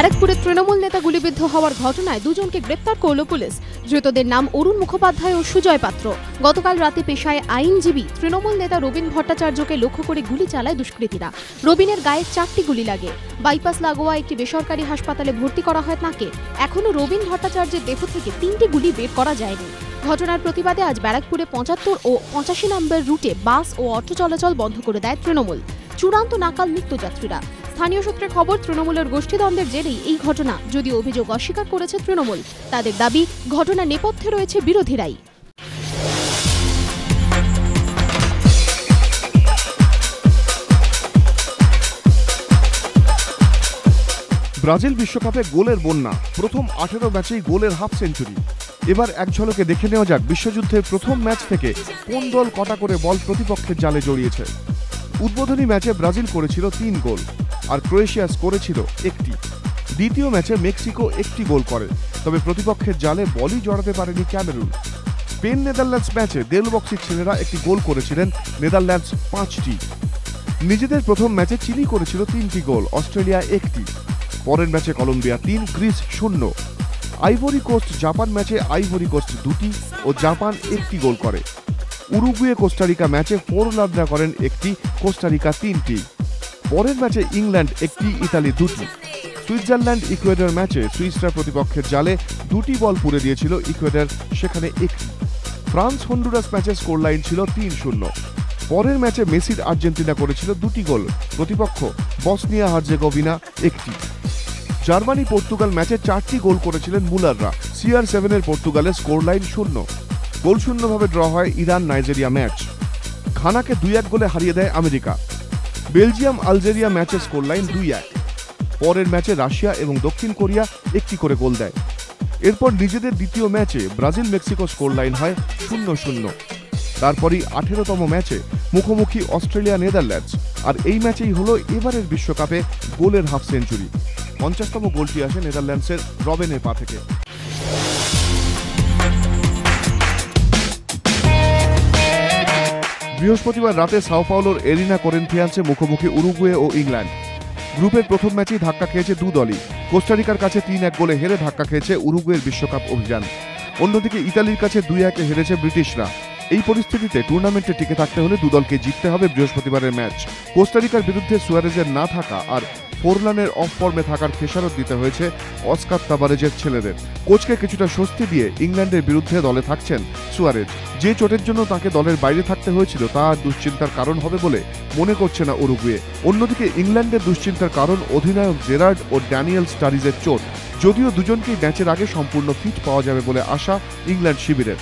ব্যারাকপুরে তৃণমূল নেতা গুলিবিদ্ধ হওয়ার ঘটনায় দুজনকে গ্রেপ্তার করল পুলিশ। ধৃতদের নাম অরুণ মুখোপাধ্যায় ও সুজয় পাত্র। গতকাল রাতে পেশায় আইনজীবী তৃণমূল নেতা রবীন ভট্টাচার্যকে লক্ষ্য করে গুলি চালায় দুষ্কৃতীরা। রবিনের গায়ে চারটি গুলি লাগে। বাইপাস লাগোয়া একটি বেসরকারি হাসপাতালে ভর্তি করা হয় তাকে। এখনও রবীন ভট্টাচার্যের দেহ থেকে তিনটি গুলি বের করা যায়নি। ঘটনার প্রতিবাদে আজ ব্যারাকপুরে পঁচাত্তর ও পঁচাশি নম্বর রুটে বাস ও অটো চলাচল বন্ধ করে দেয় তৃণমূল। চূড়ান্ত নাকাল নিত্যযাত্রীরা। স্থানীয় সূত্রে খবর, তৃণমূলের গোষ্ঠীদ্বন্দ্বের জেরেই এই ঘটনা। যদিও অভিযোগ অস্বীকার করেছে তৃণমূল, তাদের দাবি, ঘটনা নেপথ্যে রয়েছে বিরোধীরাই। ব্রাজিল বিশ্বকাপে গোলের বন্যা, প্রথম আঠেরো ম্যাচেই গোলের হাফ সেঞ্চুরি। এবার এক ঝলকে দেখে নেওয়া যাক, বিশ্বযুদ্ধের প্রথম ম্যাচ থেকে কোন দল কটা করে বল প্রতিপক্ষের জালে জড়িয়েছে। উদ্বোধনী ম্যাচে ব্রাজিল করেছিল তিন গোল, আর ক্রোয়েশিয়া করেছিল একটি। দ্বিতীয় ম্যাচে মেক্সিকো একটি গোল করে, তবে প্রতিপক্ষের জালে বলই জড়াতে পারেনি ক্যামেরুন। স্পেন নেদারল্যান্ডস ম্যাচে দেলবক্সির ছেলেরা একটি গোল করেছিলেন নেদারল্যান্ডস পাঁচটি। নিজেদের প্রথম ম্যাচে চিলি করেছিল তিনটি গোল, অস্ট্রেলিয়া একটি। পরের ম্যাচে কলম্বিয়া তিন, গ্রিস শূন্য। আইভরি কোস্ট জাপান ম্যাচে আইভরি কোস্ট দুটি ও জাপান একটি গোল করে। উরুগুয়ে কোস্টারিকা ম্যাচে ফোর লাভরা করেন একটি, কোস্টারিকা তিনটি। পরের ম্যাচে ইংল্যান্ড একটি, ইতালি দুটি। সুইজারল্যান্ড ইকুয়েডর ম্যাচে সুইসরা প্রতিপক্ষের জালে দুটি বল পুড়ে দিয়েছিল ইকুয়েডর, সেখানে একটি। ফ্রান্স হন্ডুরাস ম্যাচে স্কোর লাইন ছিল তিন শূন্য। পরের ম্যাচে মেসির আর্জেন্টিনা করেছিল দুটি গোল। প্রতিপক্ষ বসনিয়া হার্জেগোভিনা একটি। জার্মানি পর্তুগাল ম্যাচে চারটি গোল করেছিলেন মুলাররা। সিআর সেভেনের পর্তুগালের স্কোর লাইন শূন্য। গোল শূন্যভাবে ড্র হয় ইরান নাইজেরিয়া ম্যাচ। খানাকে দুই এক গোলে হারিয়ে দেয় আমেরিকা। বেলজিয়াম আলজেরিয়া ম্যাচের স্কোর লাইন দুই এক। পরের ম্যাচে রাশিয়া এবং দক্ষিণ কোরিয়া একটি করে গোল দেয়। এরপর নিজেদের দ্বিতীয় ম্যাচে ব্রাজিল মেক্সিকো স্কোর লাইন হয় শূন্য শূন্য। তারপরই আঠেরোতম ম্যাচে মুখোমুখি অস্ট্রেলিয়া নেদারল্যান্ডস। আর এই ম্যাচেই হলো এবারের বিশ্বকাপে গোলের হাফ সেঞ্চুরি। পঞ্চাশতম গোলটি আসে নেদারল্যান্ডসের রবেনের পা থেকে। বৃহস্পতিবার রাতে সাও পাওলোর এরিনা করেন্থিয়ান্সে মুখোমুখি উরুগুয়ে ও ইংল্যান্ড। গ্রুপের প্রথম ম্যাচেই ধাক্কা খেয়েছে দু দলই। কোস্টারিকার কাছে তিন এক গোলে হেরে ধাক্কা খেয়েছে উরুগুয়ের বিশ্বকাপ অভিযান। অন্যদিকে ইতালির কাছে দুই একে হেরেছে ব্রিটিশরা। এই পরিস্থিতিতে টুর্নামেন্টে টিকে থাকতে হলে দুদলকে জিততে হবে বৃহস্পতিবারের ম্যাচ। কোস্টারিকার বিরুদ্ধে সুয়ারেজের না থাকা আর ফোরলানের অফ ফর্মে থাকার খেসারত দিতে হয়েছে অস্কার তাবারেজের ছেলেদের। কোচকে কিছুটা স্বস্তি দিয়ে ইংল্যান্ডের বিরুদ্ধে দলে থাকছেন সুয়ারেজ। যে চোটের জন্য তাকে দলের বাইরে থাকতে হয়েছিল তা দুশ্চিন্তার কারণ হবে বলে মনে করছে না উরুগুয়ে। অন্যদিকে ইংল্যান্ডের দুশ্চিন্তার কারণ অধিনায়ক জেরার্ড ও ড্যানিয়েল স্টারিজের চোট। যদিও দুজনকেই ম্যাচের আগে সম্পূর্ণ ফিট পাওয়া যাবে বলে আশা ইংল্যান্ড শিবিরের।